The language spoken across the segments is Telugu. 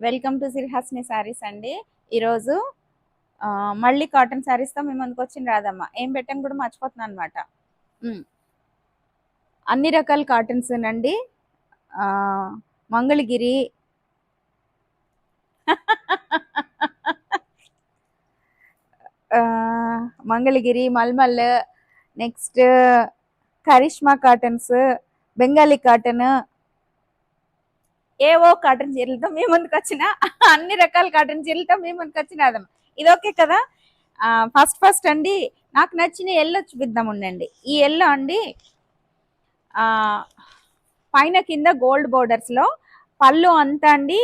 వెల్కమ్ టు సిరిహాస్ని శారీస్ అండి. ఈరోజు మళ్ళీ కాటన్ శారీస్తో మేము ముందుకు వచ్చింది రాదమ్మా ఏం పెట్టాం కూడా మర్చిపోతున్నాను అనమాట అన్ని రకాల కాటన్స్ అండి Mangalagiri. Mangalagiri Malmal next Karishma cottons Bengali cotton ఏవో కాటన్ చీరలతో మీ ముందుకు వచ్చిన అన్ని రకాల కాటన్ చీరలతో మీ ముందుకు వచ్చిన అదమ్మ. ఇది ఓకే కదా? ఫస్ట్ ఫస్ట్ అండి నాకు నచ్చిన ఎల్లో చూపిద్దాం ఉండండి. ఈ ఎల్లో అండి పైన కింద గోల్డ్ బోర్డర్స్లో పళ్ళు అంతా అండి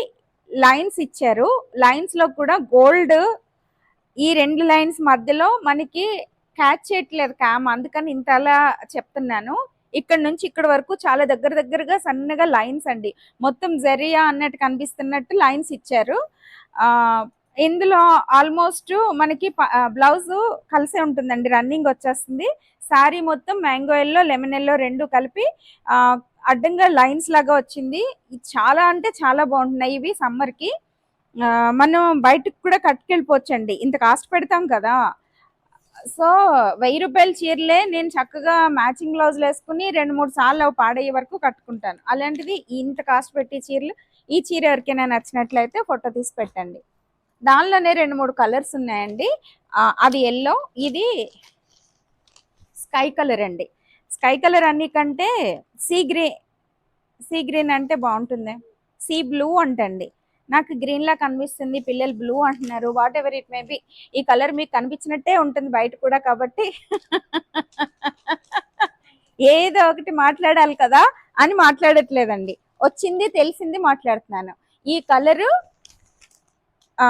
లైన్స్ ఇచ్చారు. లైన్స్లో కూడా గోల్డ్ ఈ రెండు లైన్స్ మధ్యలో మనకి క్యాచ్ చేయట్లేదు క్యామ్ అందుకని ఇంత అలా చెప్తున్నాను. ఇక్కడ నుంచి ఇక్కడ వరకు చాలా దగ్గర దగ్గరగా సన్నగా లైన్స్ అండి. మొత్తం జరియా అన్నట్టు కనిపిస్తున్నట్టు లైన్స్ ఇచ్చారు. ఇందులో ఆల్మోస్ట్ మనకి బ్లౌజ్ కలిసే ఉంటుందండి. రన్నింగ్ వచ్చేస్తుంది. శారీ మొత్తం మ్యాంగో ఎల్లో లెమన్ ఎల్లో రెండు కలిపి అడ్డంగా లైన్స్ లాగా వచ్చింది. చాలా అంటే చాలా బాగుంటున్నాయి ఇవి సమ్మర్కి. మనం బయటకు కూడా కట్టుకెళ్ళిపోవచ్చండి. ఇంత కాస్ట్ పెడతాం కదా. సో వెయ్యి రూపాయల చీరలే నేను చక్కగా మ్యాచింగ్ బ్లౌజులు వేసుకుని రెండు మూడు సార్లు అవి పాడయ్యే వరకు కట్టుకుంటాను. అలాంటిది ఇంత కాస్ట్ పెట్టి చీరలు ఈ చీర ఎవరికైనా నచ్చినట్లయితే ఫోటో తీసి పెట్టండి. దానిలోనే రెండు మూడు కలర్స్ ఉన్నాయండి. అది ఎల్లో ఇది స్కై కలర్ అండి. స్కై కలర్ అన్ని కంటే సీ గ్రీన్ సీ గ్రీన్ అంటే బాగుంటుంది. సీ బ్లూ అంటండి. నాకు గ్రీన్ లా కనిపిస్తుంది పిల్లలు బ్లూ అంటున్నారు whatever it may be ఈ కలర్ మీకు కనిపించినట్టే ఉంటుంది బయట కూడా కాబట్టి. ఏదో ఒకటి మాట్లాడాలి కదా అని మాట్లాడట్లేదండి. వచ్చింది తెలిసింది మాట్లాడుతున్నాను. ఈ కలరు ఆ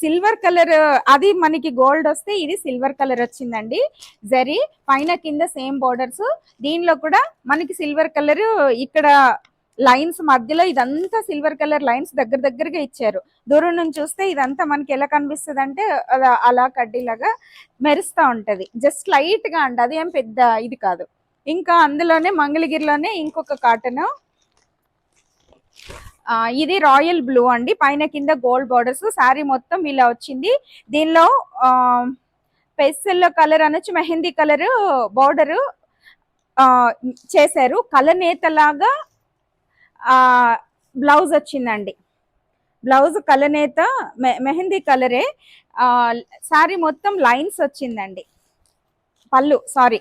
సిల్వర్ కలర్ అది మనకి గోల్డ్ వస్తే ఇది సిల్వర్ కలర్ వచ్చిందండి. జరీ పైన కింద సేమ్ బోర్డర్స్ దీనిలో కూడా మనకి సిల్వర్ కలర్ ఇక్కడ లైన్స్ మధ్యలో ఇదంతా సిల్వర్ కలర్ లైన్స్ దగ్గర దగ్గరగా ఇచ్చారు. దూరం నుంచి చూస్తే ఇదంతా మనకి ఎలా కనిపిస్తుంది అంటే అలా- కడ్డీలాగా మెరుస్తూ ఉంటది. జస్ట్ లైట్గా అండి ఏం పెద్ద ఇది కాదు. ఇంకా అందులోనే మంగళగిరిలోనే ఇంకొక కాటన్. ఇది రాయల్ బ్లూ అండి. పైన కింద గోల్డ్ బార్డర్స్. శారీ మొత్తం ఇలా వచ్చింది. దీనిలో పెస్సెల్లో కలర్ అనొచ్చు మెహందీ కలర్ బార్డరు చేశారు. కలనేతలాగా బ్లౌజ్ వచ్చిందండి. బ్లౌజ్ కలనేత మెహందీ కలరే శారీ మొత్తం లైన్స్ వచ్చిందండి. పళ్ళు సారీ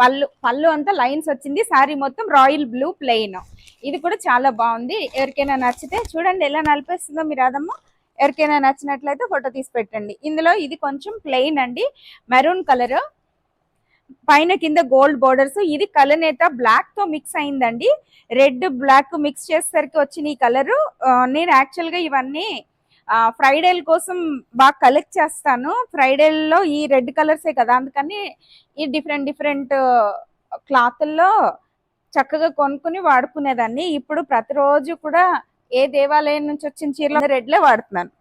పళ్ళు పళ్ళు అంతా లైన్స్ వచ్చింది. శారీ మొత్తం రాయల్ బ్లూ ప్లెయిన్. ఇది కూడా చాలా బాగుంది. ఎవరికైనా నచ్చితే చూడండి ఎలా నలిపేస్తుందో మీరు అదమ్మ ఎవరికైనా నచ్చినట్లయితే ఫోటో తీసి పెట్టండి. ఇందులో ఇది కొంచెం ప్లెయిన్ అండి. Maroon colour. పైన కింద గోల్డ్ బోర్డర్స్. ఇది కలనేత బ్లాక్తో మిక్స్ అయిందండి. రెడ్ బ్లాక్ మిక్స్ చేసేసరికి వచ్చిన ఈ కలర్. నేను యాక్చువల్గా ఇవన్నీ ఫ్రైడేల కోసం బాగా కలెక్ట్ చేస్తాను. ఫ్రైడేల్లో ఈ రెడ్ కలర్సే కదా అందుకని ఈ డిఫరెంట్ డిఫరెంట్ క్లాత్ల్లో చక్కగా కొనుక్కుని వాడుకునేదాన్ని. ఇప్పుడు ప్రతిరోజు కూడా ఏ దేవాలయం నుంచి వచ్చిన చీరలు రెడ్లే వాడుతున్నాను.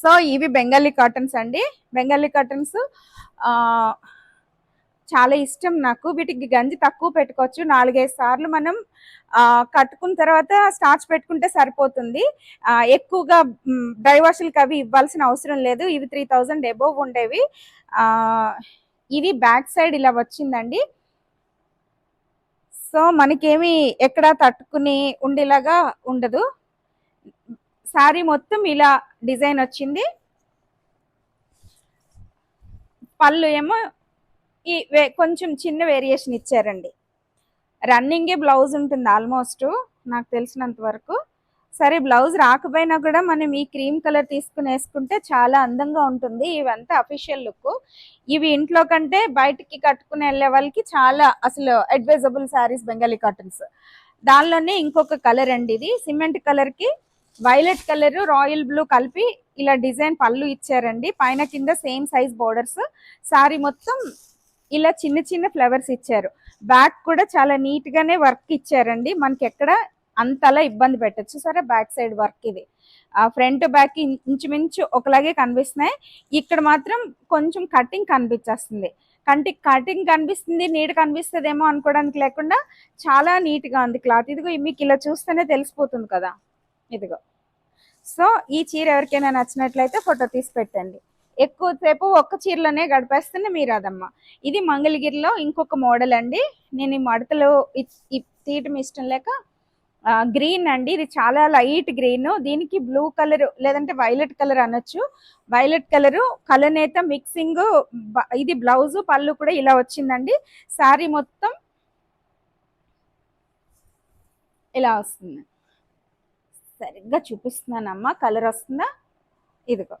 సో ఇవి బెంగాలీ కాటన్స్ అండి. బెంగాలీ కాటన్స్ చాలా ఇష్టం నాకు. వీటికి గంజి తక్కువ పెట్టుకోవచ్చు. నాలుగైదు సార్లు మనం కట్టుకున్న తర్వాత స్టార్చ్ పెట్టుకుంటే సరిపోతుంది. ఎక్కువగా డ్రై వాష్లకి అవి ఇవ్వాల్సిన అవసరం లేదు. ఇవి త్రీ థౌజండ్ ఎబోవ్ ఉండేవి. ఇది బ్యాక్ సైడ్ ఇలా వచ్చిందండి. సో మనకేమి ఎక్కడ తట్టుకుని ఉండేలాగా ఉండదు. శారీ మొత్తం ఇలా డిజైన్ వచ్చింది. పళ్ళు ఏమో ఈ కొంచెం చిన్న వేరియేషన్ ఇచ్చారండి. రన్నింగే బ్లౌజ్ ఉంటుంది ఆల్మోస్ట్ నాకు తెలిసినంత వరకు. సరే బ్లౌజ్ రాకపోయినా కూడా మనం ఈ క్రీమ్ కలర్ తీసుకుని వేసుకుంటే చాలా అందంగా ఉంటుంది. ఇవంతా అఫీషియల్ లుక్. ఇవి ఇంట్లో కంటే బయటికి కట్టుకుని వెళ్ళే వాళ్ళకి చాలా అసలు అడ్వైజబుల్ శారీస్ బెంగాలీ కాటన్స్ దానిలోనే ఇంకొక కలర్ అండి ఇది. సిమెంట్ కలర్కి వైలెట్ కలర్ రాయల్ బ్లూ కలిపి ఇలా డిజైన్ పళ్ళు ఇచ్చారండి. పైన కింద సేమ్ సైజ్ బోర్డర్స్ శారీ మొత్తం ఇలా చిన్న చిన్న ఫ్లవర్స్ ఇచ్చారు. బ్యాక్ కూడా చాలా నీట్ గానే వర్క్ ఇచ్చారండి. మనకి ఎక్కడ అంతలా ఇబ్బంది పెట్టచ్చు. సరే బ్యాక్ సైడ్ వర్క్ ఇది. ఆ ఫ్రంట్ బ్యాక్ ఇంచుమించు ఒకలాగే కనిపిస్తున్నాయి. ఇక్కడ మాత్రం కొంచెం కటింగ్ కనిపించేస్తుంది. కంటి కటింగ్ కనిపిస్తుంది నీట్ కనిపిస్తుందేమో అనుకోవడానికి లేకుండా చాలా నీట్గా ఉంది క్లాత్. ఇదిగో మీకు ఇలా చూస్తేనే తెలిసిపోతుంది కదా. ఇదిగో. సో ఈ చీర ఎవరికైనా నచ్చినట్లయితే ఫోటో తీసి పెట్టండి. ఎక్కువసేపు ఒక్క చీరలోనే గడిపేస్తుంది మీరు అదమ్మా. ఇది మంగళగిరిలో ఇంకొక మోడల్ అండి. నేను ఈ మడతలు తీయటం ఇష్టం లేక గ్రీన్ అండి. ఇది చాలా లైట్ గ్రీన్. దీనికి బ్లూ కలర్ లేదంటే వైలెట్ కలర్ అనొచ్చు. వైలెట్ కలర్ కలనేత మిక్సింగ్ ఇది బ్లౌజ్ పళ్ళు కూడా ఇలా వచ్చిందండి. శారీ మొత్తం ఇలా వస్తుంది. సరిగ్గా చూపిస్తున్నానమ్మా. కలర్ వస్తుందా? ఇదిగో.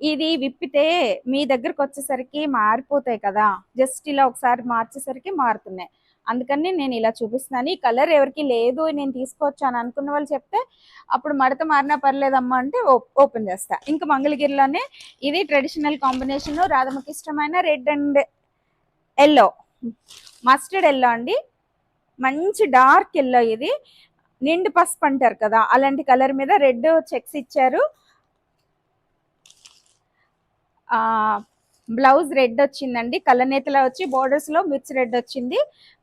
ఇది విప్పితే మీ దగ్గరకు వచ్చేసరికి మారిపోతాయి కదా. జస్ట్ ఇలా ఒకసారి మార్చేసరికి మారుతున్నాయి. అందుకని నేను ఇలా చూపిస్తున్నాను. ఈ కలర్ ఎవరికి లేదు నేను తీసుకొచ్చాను అనుకున్న వాళ్ళు చెప్తే అప్పుడు మడత మారినా పర్లేదమ్మా అంటే ఓపెన్ చేస్తా. ఇంకా మంగళగిరిలోనే ఇది ట్రెడిషనల్ కాంబినేషన్ రాధమ్మకి ఇష్టమైన red and yellow. Mustard yellow అండి. మంచి డార్క్ ఎల్లో ఇది. నిండు పసుపు అంటారు కదా అలాంటి కలర్ మీద రెడ్ చెక్స్ ఇచ్చారు. బ్లౌజ్ రెడ్ వచ్చిందండి కలనేతలో వచ్చి బోర్డర్స్లో మిర్చి రెడ్ వచ్చింది.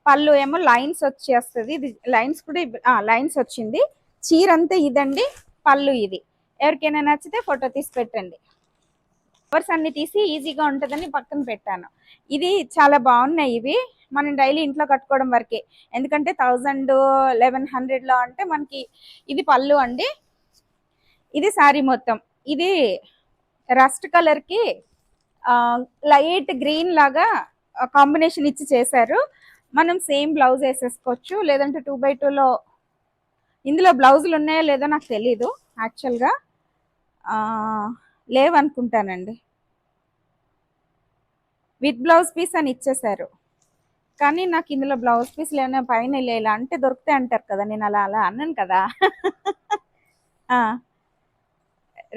పళ్ళు ఏమో లైన్స్ వచ్చేస్తుంది ఇది లైన్స్ కూడా లైన్స్ వచ్చింది. చీర అంతా ఇదండి పళ్ళు ఇది. ఎవరికైనా నచ్చితే ఫోటో తీసి పెట్టండి. కవర్స్ అన్ని తీసి ఈజీగా ఉంటుందని పక్కన పెట్టాను. ఇది చాలా బాగున్నాయి ఇవి. మనం డైలీ ఇంట్లో కట్టుకోవడం వరకే. ఎందుకంటే థౌజండ్ లెవెన్ హండ్రెడ్లో అంటే మనకి ఇది పళ్ళు అండి. ఇది శారీ మొత్తం. ఇది రస్ట్ కలర్కి లైట్ గ్రీన్ లాగా కాంబినేషన్ ఇచ్చి చేశారు. మనం సేమ్ బ్లౌజ్ వేసేసుకోవచ్చు. లేదంటే టూ బై టూలో ఇందులో బ్లౌజులు ఉన్నాయో లేదో నాకు తెలీదు యాక్చువల్గా లేవనుకుంటానండి. విత్ బ్లౌజ్ పీస్ అని ఇచ్చేశారు. కానీ నాకు ఇందులో బ్లౌజ్ పీస్ లేవన్నా పైన ఇలా అంటే దొరుకుతాయి అంటారు కదా నేను అలా అలా అన్నాను కదా.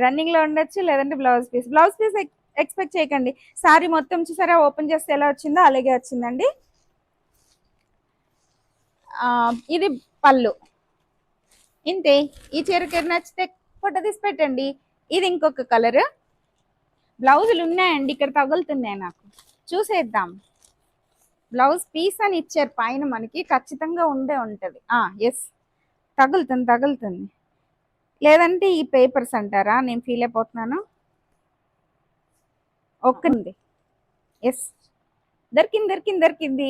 రన్నింగ్లో ఉండొచ్చు లేదంటే blouse piece. Blouse piece expect చేయకండి. సారీ మొత్తం చూసారా ఓపెన్ చేస్తే ఎలా వచ్చిందో అలాగే వచ్చిందండి. ఇది పళ్ళు. ఇంతే. ఈ చీరకి నచ్చితే ఫోటో తీసి పెట్టండి. ఇది ఇంకొక కలర్. బ్లౌజులు ఉన్నాయండి ఇక్కడ తగులుతున్నాయి నాకు. చూసేద్దాం. బ్లౌజ్ పీస్ అని ఇచ్చారు పైన మనకి ఖచ్చితంగా ఉండే ఉంటుంది. ఎస్ తగులుతుంది తగులుతుంది. లేదంటే ఈ పేపర్స్ అంటారా? నేను ఫీల్ అయిపోతున్నాను. ఒక్కంది ఎస్ దొరికింది దొరికింది దొరికింది.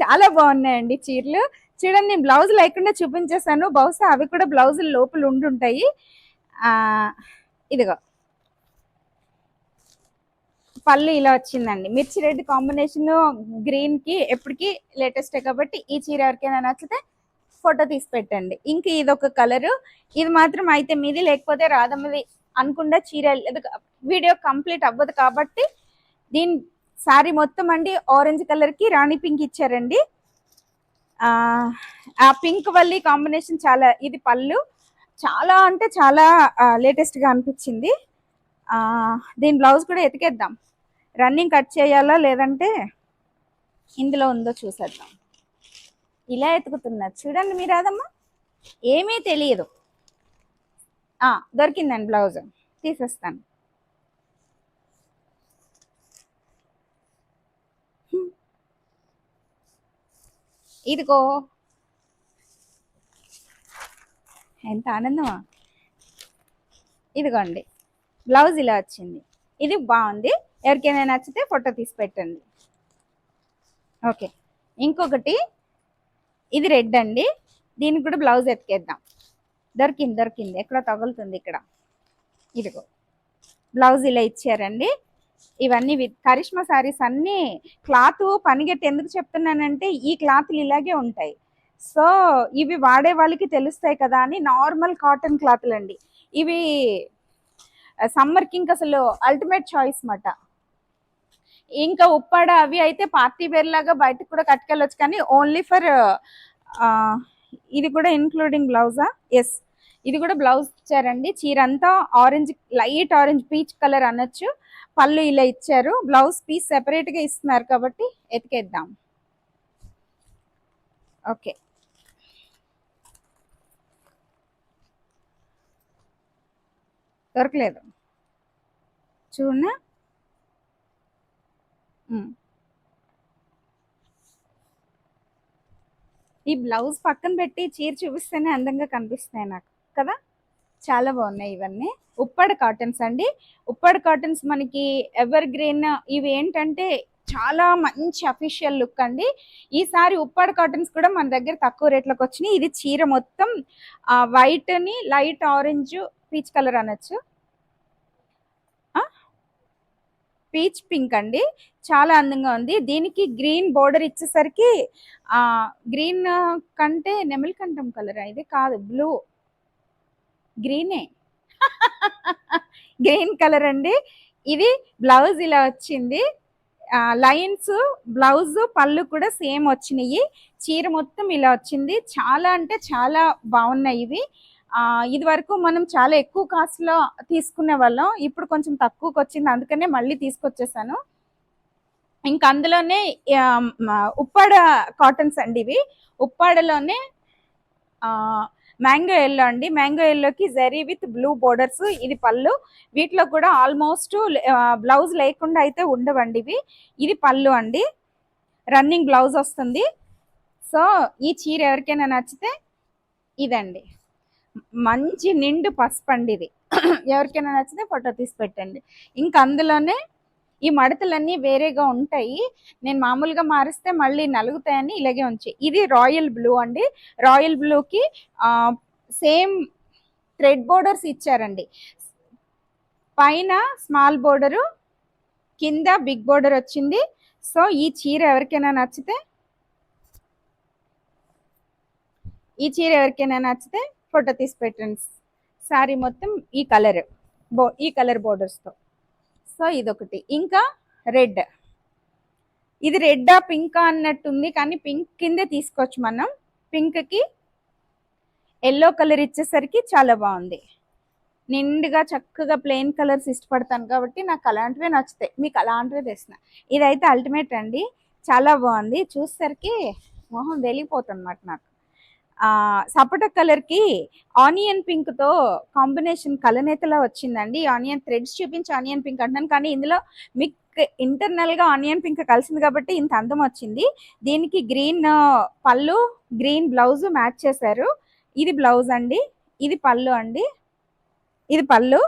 చాలా బాగున్నాయండి చీరలు. చూడండి నేను బ్లౌజ్ లేకుండా చూపించేసాను బహుశా అవి కూడా బ్లౌజులు లోపల ఉండుంటాయి ఇదిగో. పళ్ళు ఇలా వచ్చిందండి. మిర్చి రెడ్ కాంబినేషన్ గ్రీన్కి ఎప్పటికీ లేటెస్టే కాబట్టి ఈ చీర ఎవరికైనా నచ్చితే ఫోటో తీసి పెట్టండి. ఇంక ఇది ఒక కలర్. ఇది మాత్రం అయితే మీది లేకపోతే రాదమ్మది అనుకుండా చీర వీడియో కంప్లీట్ అవ్వదు కాబట్టి దీని శారీ మొత్తం అండి. ఆరెంజ్ కలర్కి రాణి పింక్ ఇచ్చారండి. ఆ ఆ పింక్ వల్లి కాంబినేషన్ చాలా ఇది పళ్ళు. చాలా అంటే చాలా లేటెస్ట్గా అనిపించింది. ఆ దీని బ్లౌజ్ కూడా ఎతికేద్దాం. రన్నింగ్ కట్ చేయాలా లేదంటే ఇందులో ఉందో చూసేద్దాం. ఇలా ఎతుకుతున్నారు. చూడండి మీరు అదమ్మా. ఏమీ తెలియదు. దొరికిందండి బ్లౌజ్. తీసేస్తాను. ఇదిగో. ఎంత ఆనందమా. ఇదిగోండి. బ్లౌజ్ ఇలా వచ్చింది. ఇది బాగుంది. ఎవరికైనా నచ్చితే ఫోటో తీసి పెట్టండి. ఓకే. ఇంకొకటి ఇది రెడ్ అండి. దీనికి కూడా బ్లౌజ్ ఎతికేద్దాం. దొరికింది దొరికింది. ఎక్కడ తగులుతుంది ఇక్కడ. ఇదిగో. బ్లౌజ్ ఇలా ఇచ్చారండి. ఇవన్నీ విత్ కరిష్మా సారీస్ అన్నీ క్లాత్ పనిగట్టి ఎందుకు చెప్తున్నానంటే ఈ క్లాత్లు ఇలాగే ఉంటాయి. సో ఇవి వాడే వాళ్ళకి తెలుస్తాయి కదా అని నార్మల్ కాటన్ క్లాత్లు అండి ఇవి సమ్మర్కి ఇంకా అసలు అల్టిమేట్ చాయిస్ మాట. ఇంకా ఉప్పాడ అవి అయితే పార్టీ వేర్ లాగా బయటకు కూడా కట్టుకెళ్ళొచ్చు కానీ ఓన్లీ ఫర్ ఇది కూడా ఇన్క్లూడింగ్ బ్లౌజా? ఎస్ ఇది కూడా బ్లౌజ్ ఇచ్చారండి. చీర అంతా orange light orange peach colour అనొచ్చు. పళ్ళు ఇలా ఇచ్చారు. బ్లౌజ్ పీస్ సెపరేట్గా ఇస్తున్నారు కాబట్టి ఎతికేద్దాం. ఓకే దొరకలేదు. చూడనా? ఈ బ్లౌజ్ పక్కన పెట్టి చీర చూపిస్తేనే అందంగా కనిపిస్తున్నాయి నాకు కదా? చాలా బాగున్నాయి ఇవన్నీ. ఉప్పాడ కాటన్స్ అండి. ఉప్పాడ కాటన్స్ మనకి ఎవర్ గ్రీన్ ఇవి ఏంటంటే చాలా మంచి అఫీషియల్ లుక్ అండి. ఈసారి ఉప్పాడు కాటన్స్ కూడా మన దగ్గర తక్కువ రేట్లకు వచ్చినాయి. ఇది చీర మొత్తం వైట్ని లైట్ ఆరెంజ్ పీచ్ కలర్ అనొచ్చు. పీచ్ పింక్ అండి. చాలా అందంగా ఉంది. దీనికి గ్రీన్ బోర్డర్ ఇచ్చేసరికి ఆ గ్రీన్ కంటే నెమలికంఠం కలర్ ఇది కాదు బ్లూ. గ్రీనే. గ్రీన్ కలర్ అండి. ఇది బ్లౌజ్ ఇలా వచ్చింది. లైన్స్ బ్లౌజ్ పళ్ళు కూడా సేమ్ వచ్చినాయి. చీర మొత్తం ఇలా వచ్చింది. చాలా అంటే చాలా బాగున్నాయి ఇవి. ఇది వరకు మనం చాలా ఎక్కువ కాస్ట్లో తీసుకునే వాళ్ళం. ఇప్పుడు కొంచెం తక్కువకి వచ్చింది. అందుకనే మళ్ళీ తీసుకొచ్చేసాను. ఇంకా అందులోనే ఉప్పాడ కాటన్స్ అండి ఇవి. ఉప్పాడలోనే మ్యాంగో ఎల్లో అండి. మ్యాంగో ఎల్లోకి జరీ విత్ బ్లూ బోర్డర్స్ ఇది పళ్ళు. వీటిలో కూడా ఆల్మోస్ట్ బ్లౌజ్ లేకుండా అయితే ఉండవండి ఇవి. ఇది పళ్ళు అండి. రన్నింగ్ బ్లౌజ్ వస్తుంది. సో ఈ చీర ఎవరికైనా నచ్చితే ఇదండి. మంచి నిండు పసుపు అండి ఇది ఎవరికైనా నచ్చితే ఫోటో తీసి పెట్టండి. ఇంకా అందులోనే ఈ మడతలన్నీ వేరేగా ఉంటాయి. నేను మామూలుగా మారిస్తే మళ్ళీ నలుగుతాయని ఇలాగే ఉంచి. ఇది రాయల్ బ్లూ అండి. రాయల్ బ్లూకి సేమ్ థ్రెడ్ బోర్డర్స్ ఇచ్చారండి. పైన స్మాల్ బోర్డరు కింద బిగ్ బోర్డర్ వచ్చింది. సో ఈ చీర ఎవరికైనా నచ్చితే ఈ చీర ఎవరికైనా నచ్చితే ఫోటో తీసి పెట్టండి సారీ మొత్తం ఈ కలర్ బో ఈ కలర్ బోర్డర్స్తో సో ఇదొకటి. ఇంకా రెడ్. ఇది రెడ్డా పింకా అన్నట్టుంది కానీ పింక్ కిందే తీసుకోవచ్చు మనం. పింక్కి ఎల్లో కలర్ ఇచ్చేసరికి చాలా బాగుంది. నిండుగా చక్కగా ప్లెయిన్ కలర్స్ ఇష్టపడతాను కాబట్టి నాకు అలాంటివే నచ్చుతాయి. మీకు అలాంటివే తెసిన ఇదైతే అల్టిమేట్ అండి. చాలా బాగుంది. చూసేసరికి మొహం వెలిగిపోతుంది అన్నమాట నాకు. సపోటా కలర్కి ఆనియన్ పింక్తో కాంబినేషన్ కలనేతలా వచ్చిందండి. ఆనియన్ థ్రెడ్స్ చూపించి ఆనియన్ పింక్ అంటున్నాను. కానీ ఇందులో మీకు ఇంటర్నల్గా ఆనియన్ పింక్ కలిసింది కాబట్టి ఇంత అందం వచ్చింది. దీనికి గ్రీన్ పళ్ళు గ్రీన్ బ్లౌజ్ మ్యాచ్ చేశారు. ఇది బ్లౌజ్ అండి. ఇది పళ్ళు అండి. ఇది పళ్ళు.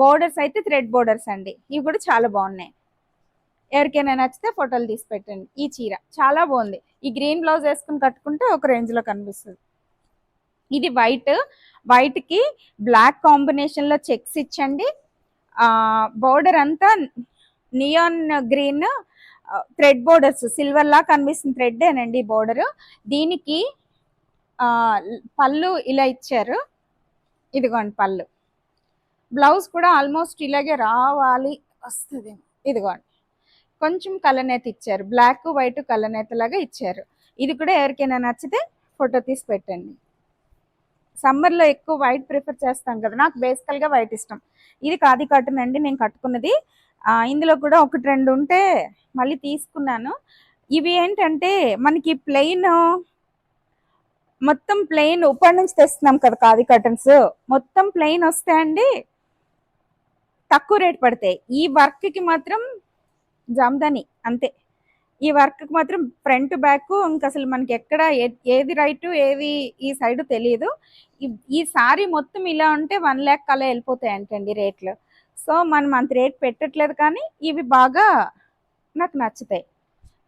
బోర్డర్స్ అయితే థ్రెడ్ బోర్డర్స్ అండి. ఇవి కూడా చాలా బాగున్నాయి. ఎవరికైనా నచ్చితే ఫోటోలు తీసి పెట్టండి. ఈ చీర చాలా బాగుంది. ఈ గ్రీన్ బ్లౌజ్ వేసుకుని కట్టుకుంటే ఒక రేంజ్లో కనిపిస్తుంది. ఇది వైట్. వైట్కి బ్లాక్ కాంబినేషన్లో చెక్స్ ఇచ్చండి. ఆ బోర్డర్ అంతా neon green thread borders. Silver లా కనిపిస్తుంది థ్రెడ్ ఏనండి బోర్డర్. దీనికి ఆ పళ్ళు ఇలా ఇచ్చారు. ఇదిగోండి పళ్ళు. బ్లౌజ్ కూడా ఆల్మోస్ట్ ఇలాగే రావాలి. వస్తుంది ఇదిగోండి. కొంచెం కలనేత ఇచ్చారు. బ్లాక్ వైట్ కలనేత లాగా ఇచ్చారు. ఇది కూడా ఎవరికైనా నచ్చితే ఫోటో తీసి పెట్టండి. సమ్మర్లో ఎక్కువ వైట్ ప్రిఫర్ చేస్తాం కదా. నాకు బేసికల్గా వైట్ ఇష్టం. ఇది కాది కాటన్ అండి. నేను కట్టుకున్నది. ఇందులో కూడా ఒకటి రెండు ఉంటే మళ్ళీ తీసుకున్నాను. ఇవి ఏంటంటే మనకి ప్లెయిన్ మొత్తం ప్లెయిన్ ఉప్పటి నుంచి తెస్తున్నాం కదా కాది కటన్స్. మొత్తం ప్లెయిన్ వస్తాయండి. తక్కువ రేట్ పడతాయి. ఈ వర్క్కి మాత్రం జామ్దాని అంతే. ఈ వర్క్కి మాత్రం ఫ్రంట్ బ్యాక్ ఇంకా అసలు మనకి ఎక్కడ ఏది రైట్ ఏది ఈ సైడ్ తెలియదు ఈ- సారీ మొత్తం ఇలా ఉంటే వన్ ల్యాక్ అలా వెళ్ళిపోతాయి అంటండి రేట్లు. సో మనం అంత రేట్ పెట్టట్లేదు కానీ ఇవి బాగా నాకు నచ్చుతాయి.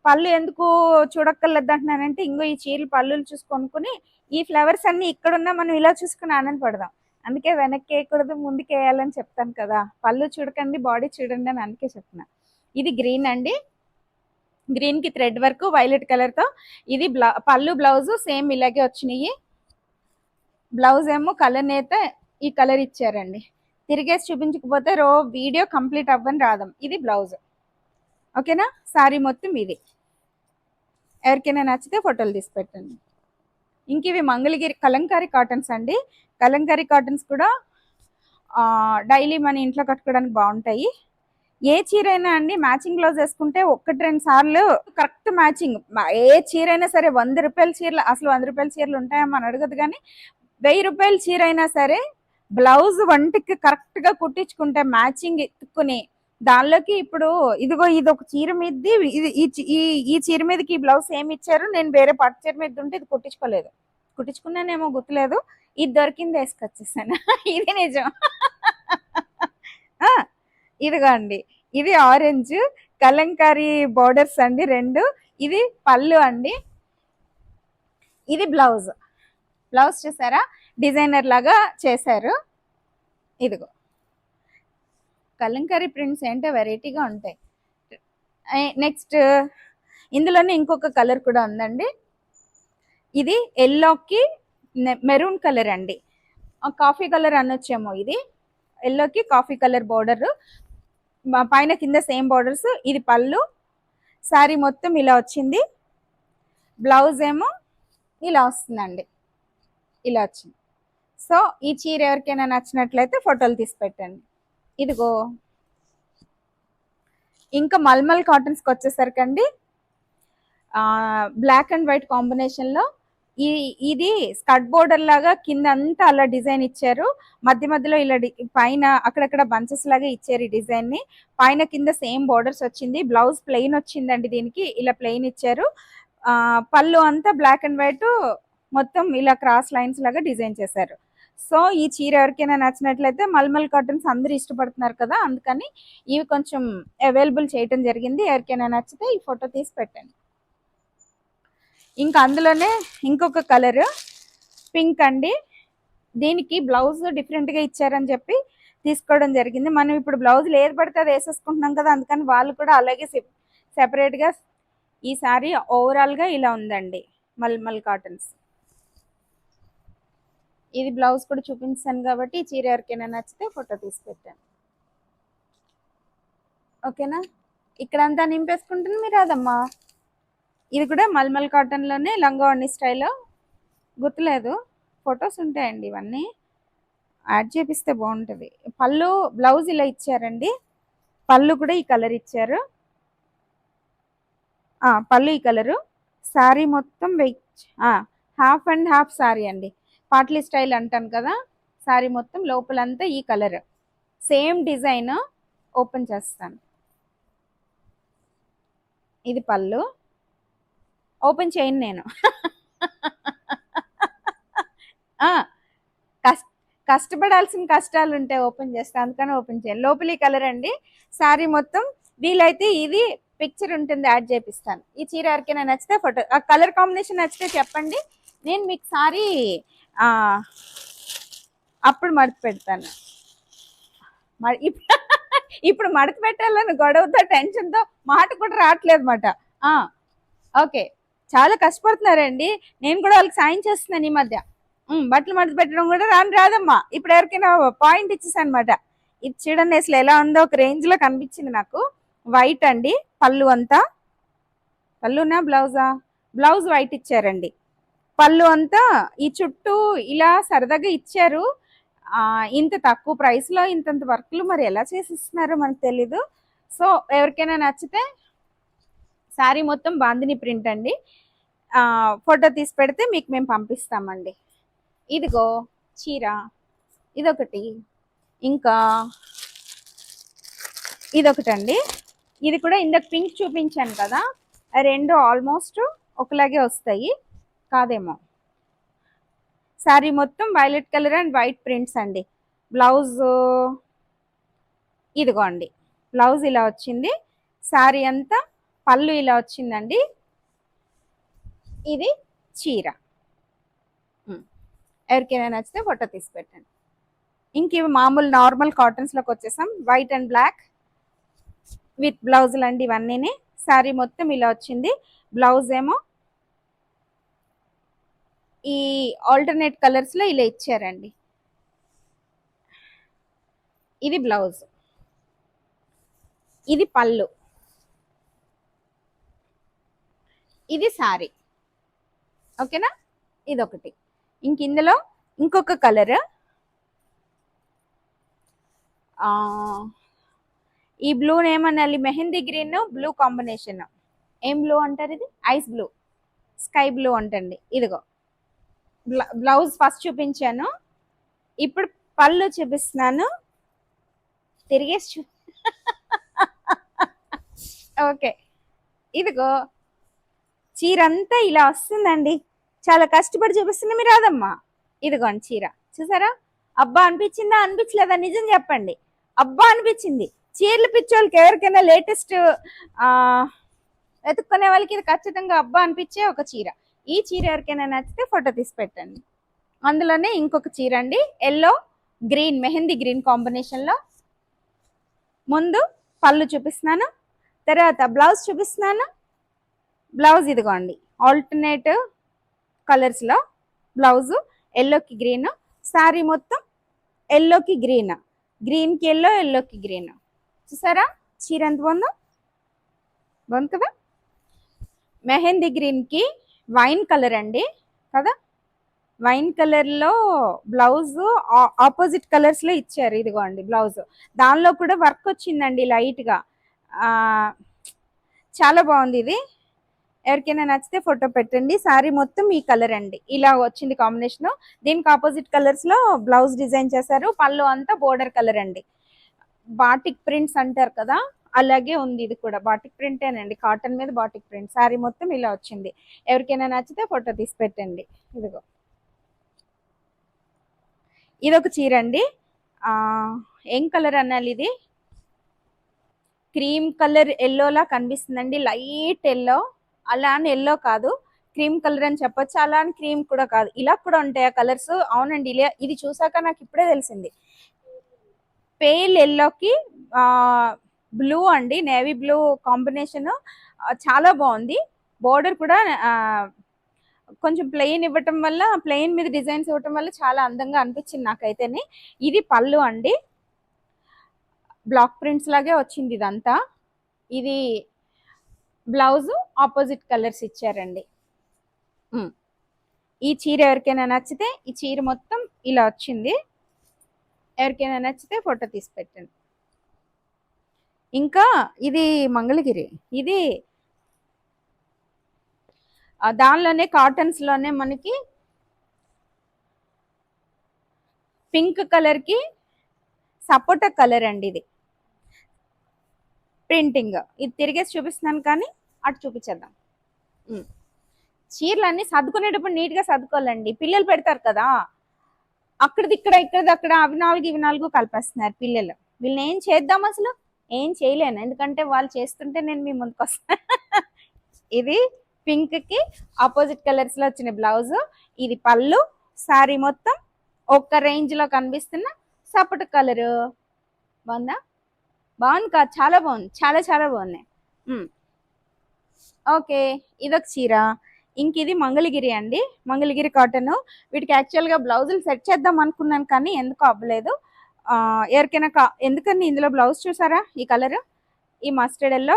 పళ్ళు ఎందుకు చూడక్కర్లేదు అంటున్నానంటే ఇంకో ఈ చీరలు పళ్ళులు చూసుకొనుకుని ఈ ఫ్లవర్స్ అన్నీ ఇక్కడున్నా మనం ఇలా చూసుకుని ఆనందపడదాం. అందుకే వెనక్కి వేయకూడదు ముందుకు వేయాలని చెప్తాను కదా. పళ్ళు చూడకండి బాడీ చూడండి అని అందుకే చెప్తున్నాను ఇది గ్రీన్ అండి. గ్రీన్కి థ్రెడ్ వర్క్ వైలెట్ కలర్తో. ఇది బ్లౌ పళ్ళు బ్లౌజ్ సేమ్ ఇలాగే వచ్చినాయి. బ్లౌజ్ ఏమో కలర్ నేత ఈ కలర్ ఇచ్చారండి. తిరిగేసి చూపించకపోతే రో వీడియో కంప్లీట్ అవ్వని రాదాం. ఇది బ్లౌజ్ ఓకేనా? సారీ మొత్తం ఇది. ఎవరికైనా నచ్చితే ఫోటోలు తీసి పెట్టండి. ఇంక ఇవి మంగళగిరి కలంకారీ కాటన్స్ అండి. కలంకారీ కాటన్స్ కూడా డైలీ మన ఇంట్లో కట్టుకోవడానికి బాగుంటాయి. ఏ చీర అయినా అండి మ్యాచింగ్ బ్లౌజ్ వేసుకుంటే ఒక్కటి రెండు సార్లు కరెక్ట్ మ్యాచింగ్. ఏ చీర అయినా సరే వంద రూపాయల చీరలు అసలు వంద రూపాయల చీరలు ఉంటాయో అని అడగదు కానీ వెయ్యి రూపాయల చీర అయినా సరే బ్లౌజ్ వంటికి కరెక్ట్గా కుట్టించుకుంటే మ్యాచింగ్ ఎత్తుకుని దానిలోకి ఇప్పుడు ఇదిగో ఇది ఒక చీర మీదది ఇది ఈ ఈ చీర మీదకి ఈ బ్లౌజ్ ఏమి ఇచ్చారు నేను వేరే పట్టు చీర మీద ఉంటే ఇది కుట్టించుకోలేదు. కుట్టించుకున్నానేమో గుర్తులేదు. ఇది దొరికింది వేసుకొచ్చేసాను. ఇది నిజం. ఆ, ఇదిగోండి ఇది ఆరెంజ్ కలంకారీ బోర్డర్స్ అండి రెండు. ఇది పళ్ళు అండి. ఇది బ్లౌజ్. బ్లౌజ్ చూసారా? డిజైనర్ లాగా చేశారు. ఇదిగో. కలంకారీ ప్రింట్స్ ఏంటో వెరైటీగా ఉంటాయి. నెక్స్ట్ ఇందులోనే ఇంకొక కలర్ కూడా ఉందండి. ఇది ఎల్లోకి మెరూన్ కలర్ అండి. కాఫీ కలర్ అనొచ్చేమో ఇది. ఎల్లోకి కాఫీ కలర్ బోర్డర్. పైన కింద సేమ్ బార్డర్స్ ఇది పళ్ళు. శారీ మొత్తం ఇలా వచ్చింది. బ్లౌజ్ ఏమో ఇలా వస్తుందండి. ఇలా వచ్చింది. సో ఈ చీర ఎవరికైనా నచ్చినట్లయితే ఫోటోలు తీసి పెట్టండి. ఇదిగో. ఇంకా మల్మల్ కాటన్స్కి వచ్చేసరికండి బ్లాక్ అండ్ వైట్ కాంబినేషన్లో ఈ ఇది స్కర్ట్ బోర్డర్ లాగా కింద అంతా అలా డిజైన్ ఇచ్చారు. మధ్య మధ్యలో ఇలా పైన అక్కడక్కడ బంచెస్ లాగా ఇచ్చారు ఈ డిజైన్ని. పైన కింద సేమ్ బోర్డర్స్ వచ్చింది. బ్లౌజ్ ప్లెయిన్ వచ్చిందండి దీనికి. ఇలా ప్లెయిన్ ఇచ్చారు. ఆ పళ్ళు అంతా బ్లాక్ అండ్ వైట్ మొత్తం ఇలా క్రాస్ లైన్స్ లాగా డిజైన్ చేశారు. సో ఈ చీర ఎవరికైనా నచ్చినట్లయితే మల్మల్ కాటన్స్ అందరూ ఇష్టపడుతున్నారు కదా అందుకని ఇవి కొంచెం అవైలబుల్ చేయటం జరిగింది. ఎవరికైనా నచ్చితే ఈ ఫోటో తీసి పెట్టండి. ఇంకా అందులోనే ఇంకొక కలర్ పింక్ అండి. దీనికి బ్లౌజ్ డిఫరెంట్గా ఇచ్చారని చెప్పి తీసుకోవడం జరిగింది. మనం ఇప్పుడు బ్లౌజ్ ఏది పడితే అది వేసేసుకుంటున్నాం కదా అందుకని వాళ్ళు కూడా అలాగే సెపరేట్గా ఈ సారీ ఓవరాల్గా ఇలా ఉందండి. మల్మల్ కాటన్స్ ఇది బ్లౌజ్ కూడా చూపించాను కాబట్టి ఈ చీర ఎవరికైనా నచ్చితే ఫోటో తీసి పెట్టాను ఓకేనా ఇక్కడంతా నింపేసుకుంటుంది మీరు అదమ్మా ఇది కూడా మల్మల్ కాటన్లోనే లంగావణి స్టైల్లో గుర్తులేదు. ఫొటోస్ ఉంటాయండి ఇవన్నీ. యాడ్ చేపిస్తే బాగుంటుంది. పళ్ళు బ్లౌజ్ ఇలా ఇచ్చారండి. పళ్ళు కూడా ఈ కలర్ ఇచ్చారు. పళ్ళు ఈ కలరు. శారీ మొత్తం weight half and half sari అండి. పాట్లీ స్టైల్ అంటాను కదా. శారీ మొత్తం లోపలంతా ఈ కలర్. సేమ్ డిజైన్ ఓపెన్ చేస్తాను. ఇది పళ్ళు. ఓపెన్ చేయను నేను. కష్ట కష్టపడాల్సిన కష్టాలు ఉంటే ఓపెన్ చేస్తాను అందుకని ఓపెన్ చేయను. లోపలి కలర్ అండి. శారీ మొత్తం వీలైతే ఇది పిక్చర్ ఉంటుంది యాడ్ చేపిస్తాను. ఈ చీర ఎవరికైనా నచ్చితే ఫోటో ఆ కలర్ కాంబినేషన్ నచ్చితే చెప్పండి. నేను మీకు సారీ అప్పుడు మడత పెడతాను. ఇప్పుడు మడత పెట్టాలని గొడవతో టెన్షన్తో మాట కూడా రావట్లేదు మాట ఓకే. చాలా కష్టపడుతున్నారండి. నేను కూడా వాళ్ళకి సాయం చేస్తున్నాను ఈ మధ్య. బట్టలు మడత పెట్టడం కూడా రాను రాదమ్మా. ఇప్పుడు ఎవరికైనా పాయింట్ ఇచ్చేసాను అనమాట ఇది చూడండి అసలు ఎలా ఉందో. ఒక రేంజ్లో కనిపించింది నాకు. వైట్ అండి. పళ్ళు అంతా. పళ్ళునా బ్లౌజా బ్లౌజ్ వైట్ ఇచ్చారండి. పళ్ళు అంతా ఈ చుట్టూ ఇలా సరదాగా ఇచ్చారు. ఇంత తక్కువ ప్రైస్లో ఇంతంత వర్క్లు మరి ఎలా చేసి ఇస్తున్నారో మనకు తెలీదు. సో ఎవరికైనా నచ్చితే శారీ మొత్తం బాందిని ప్రింట్ అండి. ఫోటో తీసి పెడితే మీకు మేము పంపిస్తామండి. ఇదిగో చీర ఇదొకటి. ఇంకా ఇదొకటండి. ఇది కూడా ఇందాక పింక్ చూపించాను కదా రెండు ఆల్మోస్ట్ ఒకలాగే వస్తాయి. కాదేమో. శారీ మొత్తం violet colour and white prints అండి. బ్లౌజ్ ఇదిగోండి. బ్లౌజ్ ఇలా వచ్చింది. శారీ అంతా పళ్ళు ఇలా వచ్చిందండి. ఇది చీర. ఎవరికైనా నచ్చితే ఫోటో తీసి పెట్టండి ఇంక ఇవి మామూలు నార్మల్ కాటన్స్లోకి వచ్చేసాం. వైట్ అండ్ బ్లాక్ విత్ బ్లౌజులు అండి ఇవన్నీని. శారీ మొత్తం ఇలా వచ్చింది. బ్లౌజ్ ఏమో ఈ ఆల్టర్నేట్ కలర్స్లో ఇలా ఇచ్చారండి. ఇది బ్లౌజ్ ఇది పళ్ళు. ఇది శారీ ఓకేనా? ఇదొకటి. ఇంక ఇందులో ఇంకొక కలర్. ఈ బ్లూ ఏమనాలి మెహందీ గ్రీన్ బ్లూ కాంబినేషన్. ఏం బ్లూ అంటారు ఇది? Ice blue. స్కై బ్లూ అంటండి. ఇదిగో. బ్లౌజ్ ఫస్ట్ చూపించాను. ఇప్పుడు పళ్ళు చూపిస్తున్నాను. తిరిగేసి చూ ఓకే. ఇదిగో. చీర అంతా ఇలా వస్తుందండి. చాలా కష్టపడి చూపిస్తుంది. మీరు రాదమ్మా. ఇదిగోండి చీర. చూసారా? అబ్బా అనిపించిందా? అనిపించలేదా? నిజం చెప్పండి. అబ్బా అనిపించింది. చీరలు పిచ్చోళ్ళకి ఎవరికైనా లేటెస్ట్ వెతుక్కునే వాళ్ళకి ఇది ఖచ్చితంగా అబ్బా అనిపించే ఒక చీర. ఈ చీర ఎవరికైనా నచ్చితే ఫోటో తీసి పెట్టండి. అందులోనే ఇంకొక చీర అండి. ఎల్లో గ్రీన్ మెహందీ గ్రీన్ కాంబినేషన్లో ముందు పళ్ళు చూపిస్తున్నాను. తర్వాత బ్లౌజ్ చూపిస్తున్నాను. బ్లౌజ్ ఇదిగోండి. ఆల్టర్నేట్ కలర్స్లో బ్లౌజు ఎల్లోకి గ్రీన్ శారీ మొత్తం ఎల్లోకి గ్రీన్ గ్రీన్కి ఎల్లో ఎల్లోకి గ్రీన్. చూసారా? చీర ఎంత బాగుందో? బాగుంది కదా? మెహందీ గ్రీన్కి వైన్ కలర్ అండి కదా? వైన్ కలర్లో బ్లౌజ్ ఆపోజిట్ కలర్స్లో ఇచ్చారు ఇదిగోండి బ్లౌజ్. దానిలో కూడా వర్క్ వచ్చిందండి లైట్గా. చాలా బాగుంది ఇది. ఎవరికైనా నచ్చితే ఫోటో పెట్టండి. శారీ మొత్తం ఈ కలర్ అండి. ఇలా వచ్చింది కాంబినేషన్. దీనికి ఆపోజిట్ కలర్స్లో బ్లౌజ్ డిజైన్ చేశారు. పళ్ళు అంతా బోర్డర్ కలర్ అండి. బాటిక్ ప్రింట్స్ అంటారు కదా అలాగే ఉంది ఇది కూడా. బాటిక్ ప్రింటేనండి కాటన్ మీద బాటిక్ ప్రింట్. శారీ మొత్తం ఇలా వచ్చింది. ఎవరికైనా నచ్చితే ఫోటో తీసి పెట్టండి. ఇదిగో. ఇది ఒక చీర అండి. ఏం కలర్ అనాలి ఇది? క్రీమ్ కలర్ ఎల్లోలా కనిపిస్తుందండి. Light yellow. అలా అని ఎల్లో కాదు. క్రీమ్ కలర్ అని చెప్పొచ్చు అలా అని క్రీమ్ కూడా కాదు. ఇలా కూడా ఉంటాయి ఆ కలర్స్. అవునండి ఇలా ఇది చూసాక నాకు ఇప్పుడే తెలిసింది. పేల్ ఎల్లోకి బ్లూ అండి నేవీ బ్లూ కాంబినేషన్ చాలా బాగుంది. బోర్డర్ కూడా కొంచెం ప్లెయిన్ ఇవ్వటం వల్ల ప్లెయిన్ మీద డిజైన్స్ ఇవ్వటం వల్ల చాలా అందంగా అనిపించింది నాకైతేనే. ఇది పళ్ళు అండి. బ్లాక్ ప్రింట్స్ లాగే వచ్చింది ఇదంతా. ఇది బ్లౌజ్ ఆపోజిట్ కలర్స్ ఇచ్చారండి. ఈ చీర ఎవరికైనా నచ్చితే ఈ చీర మొత్తం ఇలా వచ్చింది. ఎవరికైనా నచ్చితే ఫోటో తీసి పెట్టండి. ఇంకా ఇది మంగళగిరి. ఇది దానిలోనే కాటన్స్లోనే మనకి పింక్ కలర్కి సపోటా కలర్ అండి ఇది. ప్రింటింగ్. ఇది తిరిగేసి చూపిస్తున్నాను కానీ అటు చూపించేద్దాం. చీరలు చీరలన్నీ సర్దుకునేటప్పుడు నీట్గా సర్దుకోవాలండి. పిల్లలు పెడతారు కదా. అక్కడిది ఇక్కడ ఇక్కడిది అక్కడ అవి నాలుగు ఇవి నాలుగు కలిపేస్తున్నారు పిల్లలు. వీళ్ళని ఏం చేద్దాం అసలు? ఏం చేయలేను. ఎందుకంటే వాళ్ళు చేస్తుంటే నేను మీ ముందుకు వస్తాను ఇది పింక్కి ఆపోజిట్ కలర్స్లో వచ్చిన బ్లౌజ్. ఇది పళ్ళు. శారీ మొత్తం ఒక్క రేంజ్లో కనిపిస్తున్న సపట కలరు. బాగుందా? బాగుంది కాదు. చాలా బాగుంది. చాలా చాలా బాగున్నాయి. ఓకే. ఇదొక చీర. ఇంక ఇది మంగళగిరి అండి. మంగళగిరి కాటన్. వీటికి యాక్చువల్గా బ్లౌజులు సెట్ చేద్దాం అనుకున్నాను కానీ ఎందుకు అవ్వలేదు. ఎవరికైనా కా ఎందుకండి ఇందులో బ్లౌజ్ చూసారా? ఈ కలర్? ఈ మస్టర్డ్ ఎల్లో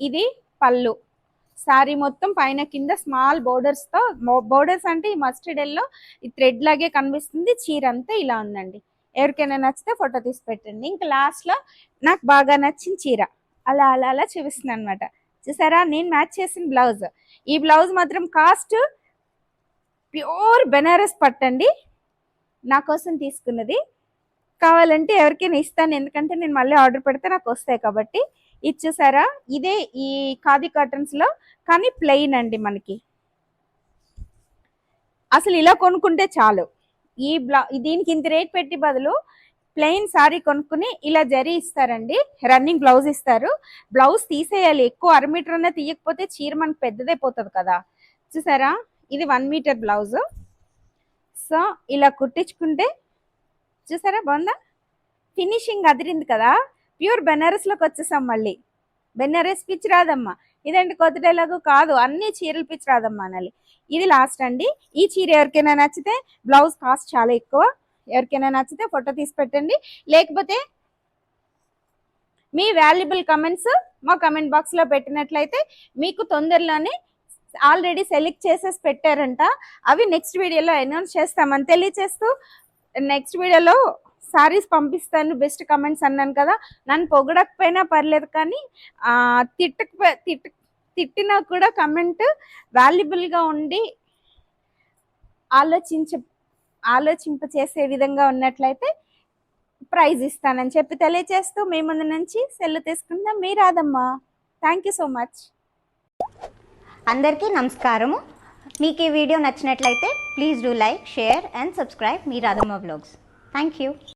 ఇది పళ్ళు. శారీ మొత్తం పైన కింద స్మాల్ బోర్డర్స్తో బోర్డర్స్ అంటే ఈ మస్టర్డ్ ఎల్లో ఈ థ్రెడ్ లాగే కనిపిస్తుంది. చీర అంతా ఇలా ఉందండి. ఎవరికైనా నచ్చితే ఫోటో తీసి పెట్టండి. ఇంకా లాస్ట్లో నాకు బాగా నచ్చిన చీర. అలా అలా అలా చూపిస్తుంది అనమాట చూసారా? నేను మ్యాచ్ చేసిన బ్లౌజ్ ఈ బ్లౌజ్ మాత్రం కాస్ట్ ప్యూర్ బెనారస్ పట్టండి నా కోసం తీసుకున్నది. కావాలంటే ఎవరికైనా ఇస్తాను. ఎందుకంటే నేను మళ్ళీ ఆర్డర్ పెడితే నాకు వస్తాయి కాబట్టి. ఇది చూసారా? ఇదే ఈ ఖాదీ కాటన్స్లో కానీ ప్లెయిన్ అండి మనకి. అసలు ఇలా కొనుక్కుంటే చాలు. ఈ బ్లా దీనికి ఇంత రేట్ పెట్టి బదులు ప్లెయిన్ సారీ కొనుక్కుని ఇలా జరీ ఇస్తారండి. రన్నింగ్ బ్లౌజ్ ఇస్తారు. బ్లౌజ్ తీసేయాలి. ఎక్కువ అర మీటర్ అన్న తీయకపోతే చీర మనకు పెద్దదైపోతుంది కదా. చూసారా? ఇది వన్ మీటర్ బ్లౌజ్. సో ఇలా కుట్టించుకుంటే చూసారా బాగుందా? ఫినిషింగ్ అదిరింది కదా. ప్యూర్ బెనారస్లోకి వచ్చేసాం మళ్ళీ. బెనారస్ పిచ్ రాదమ్మా. ఇదంటే కొత్త డైలాగు కాదు. అన్ని చీరలు పిచ్ రాదమ్మా అనాలి. ఇది లాస్ట్ అండి. ఈ చీర ఎవరికైనా నచ్చితే బ్లౌజ్ కాస్ట్ చాలా ఎక్కువ. ఎవరికైనా నచ్చితే ఫోటో తీసి పెట్టండి. లేకపోతే మీ వాల్యుబుల్ కమెంట్స్ మా కమెంట్ బాక్స్లో పెట్టినట్లయితే మీకు తొందరలోనే ఆల్రెడీ సెలెక్ట్ చేసేసి పెట్టారంట. అవి నెక్స్ట్ వీడియోలో అనౌన్స్ చేస్తామని తెలియచేస్తూ నెక్స్ట్ వీడియోలో సారీస్ పంపిస్తాను బెస్ట్ కమెంట్స్ అన్నాను కదా. నన్ను పొగడకపోయినా పర్లేదు కానీ ఆ, తిట్టక తిట్ట తిట్టినా కూడా కమెంట్ వాల్యుబుల్గా ఉండి ఆలోచించ ఆలోచింప చేసే విధంగా ఉన్నట్లయితే ప్రైజ్ ఇస్తానని చెప్పి తెలియజేస్తూ మీ ముందు నుంచి సెల్లు తీసుకుందాం. మీ రాదమ్మా థ్యాంక్ యూ సో మచ్ అందరికీ నమస్కారము. మీకు ఈ వీడియో నచ్చినట్లయితే please do like share and subscribe me Radhamma blogs thank you